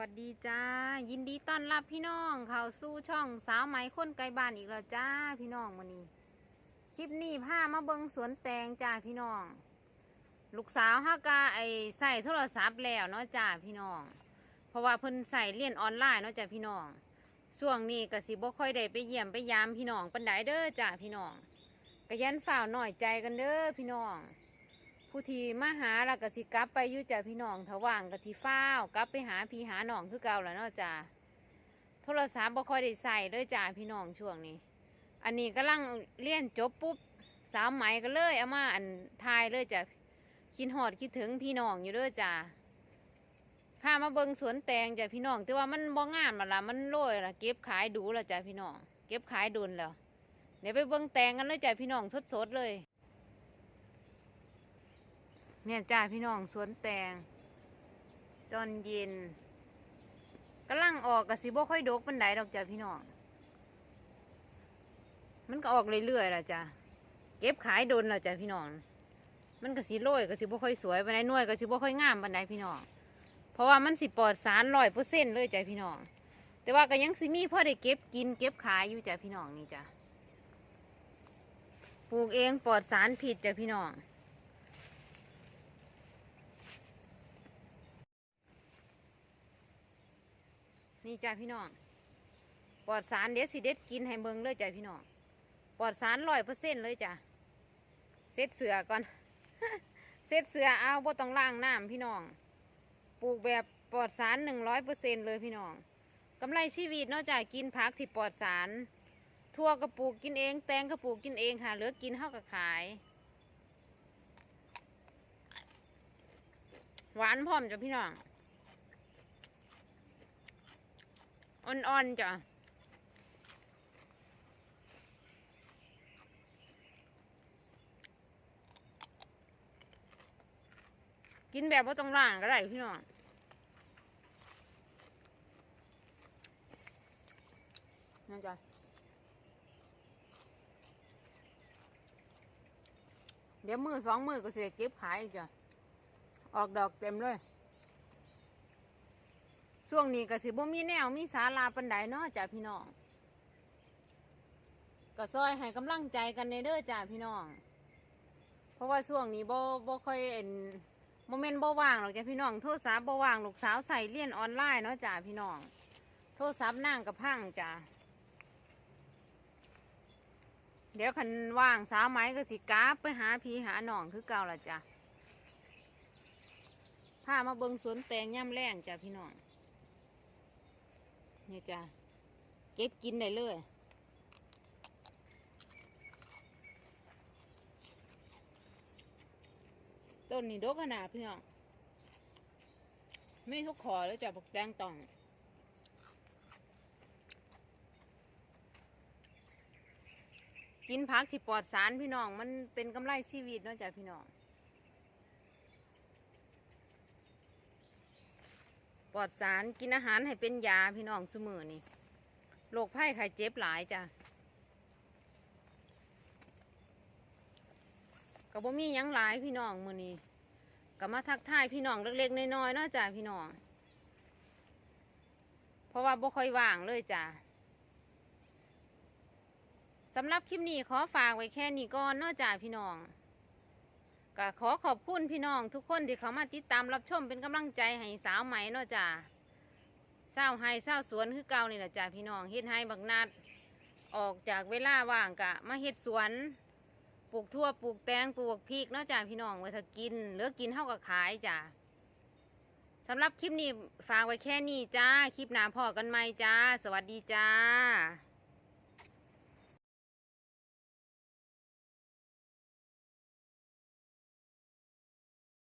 วัสดีจ้า ยินดีต้อนรับพี่น้องเข้าสู่ช่องสาวไหมคนไกลบ้านอีกแล้วจ้าพี่น้องวันนี้ คลิปนี้พามาเบิงสวนแตงจ้าพี่น้อง ลูกสาวฮักกาไอใส่โทรศัพท์แล้วเนาะจ้าพี่น้อง เพราะว่าเพิ่นใส่เรียนออนไลน์เนาะจ้าพี่น้องช่วงนี้ก็สิบ่ค่อยได้ไปเยี่ยมไปยามพี่น้องปันไดเด้อจ้าพี่น้องกะยันฝ่าวหน่อยใจกันเด้อพี่น้อง ผู้ที่มาหาแล้วก็สิกลับไปอยู่จ้ะพี่น้องถาว่างก็สิฟ้าวกลับไปหาพี่หาน้องคือเก่าแล้วเนาะจ้ะโทรศัพท์บ่ค่อยได้ใส่เลยจ้ะพี่น้องช่วงนี้ อันนี้กำลังเรียนจบปุ๊บสาวไหมก็เลยเอามาอันทายเลยจ้ะคิดหอดคิดถึงพี่น้องอยู่ด้อจ้ะพามาเบิงสวนแตงจ้ะพี่น้องแต่ว่ามันบ่งามมาละมันโรยละเก็บขายดูล้วจ้ะพี่น้องเก็บขายดุนแล้วเดี๋ยวไปเบิงแตงกันเลยจ้ะพี่น้องสดๆเลย เนี่ยจ้าพี่น้องสวนแตงจอนเย็นกำลังออกกับสิบ่ค่อยดกปันไดดอกจ้าพี่น้อง มันก็ออกเรื่อยๆล่ะจ้าเก็บขายโดนล้วจ้าพี่น้อง มันก็สิโรยก็สิบ่ค่อยสวยปันไดหน่วยก็สิบ่ค่อยงามปันไดพี่น้อง เพราะว่ามันสิปลอดสารร้อยเปอร์เซ็นต์เลยจ้าพี่น้อง แต่ว่าก็ยังสิมีพ่อได้เก็บกินเก็บขายอยู่จ้าพี่น้องนี่จ้าปลูกเองปลอดสารผิดจ้าพี่น้อง นี่จ้าพี่น้องปลอดสารเดี๋ยวสิเด็ดกินให้เบิงเลยจ้าพี่น้องปลอดสารร้อยเปอร์เซ็นต์เลยจ้ะเซ็ตเสือก่อนเซ็ตเสือเอาบ่ต้องล้างน้ำพี่น้อง ปลูกแบบปลอดสารหนึ่งร้อยเปอร์เซ็นต์เลยพี่น้องกำไรชีวิตนอกจากกินผักที่ปลอดสารทั่วกระปูกกินเอง แตงกระปูกกินเองค่ะเหลือกินเท่ากับขาย หวานพร้อมจ้ะพี่น้อง อ่อนๆจ้ะกินแบบว่าต้องล่างก็ได้พี่น้องนั่นจ้ะเดี๋ยวมือสองมือก็เสิได้เก็บขายอีกจ้ะออกดอกเต็มเลย ช่วงนี้ก็สิบ่มีแนวมีสาราปันไดเนาะจ้ะพี่น้องก็ซอยให้กำลังใจกันในเด้อจ้ะพี่น้อง เพราะว่าช่วงนี้บ่บ่ค่อยเอ็นโมเมนต์บ่ว่างหรอกจ้ะพี่น้องโทรศัพท์บ่ว่างลูกสาวใส่เรียนออนไลน์เนาะจ้ะพี่น้อง โทรศัพท์นั่งกับพังจ้ะเดี๋ยวคันว่างสาวไหมก็สิกราบไปหาพีหาหนองคือเก่าละจ้ะพามาเบิงสวนแตงย่ำแรงจ้ะพี่น้อง นี่จ้ะเก็บกินได้เลยต้นนี้ดกขนาดพี่น้องไม่ทุกขอแล้วจ้ะบักแตงต่องกินผักที่ปลอดสารพี่น้อง มันเป็นกำไรชีวิตเนาะจ้ะพี่น้อง ปลอดสารกินอาหารให้เป็นยาพี่น้องสมือนี่โรคไข้ไข้เจ็บหลายจ้ะก็บ่มียังหลายพี่น้องมือนี้ก็มาทักทายพี่น้องเล็กๆน้อยๆเนาะจ้ะพี่น้อง เพราะว่าบ่ค่อยว่างเลยจ้ะสำหรับคลิปนี้ขอฝากไว้แค่นี้ก่อนเนาะจ้ะพี่น้อง ก็ขอขอบคุณพี่น้องทุกคนที่เขามาติดตามรับชมเป็นกำลังใจให้สาวไหมเนาะจ้าเศร้าไห้เศร้าสวนคือเก่านี่แหละจ้าพี่น้องเฮ็ดให้บักนัด ออกจากเวลาว่างกะมาเฮ็ดสวนปลูกทั่วปลูกแตงปลูกพริกเนาะจ้าพี่น้องไว้ถ้ากินเหลือกินเท่ากับขายจ้าสำหรับคลิปนี้ฝากไว้แค่นี้จ้า คลิปหน้าพอกันไหมจ้า สวัสดีจ้า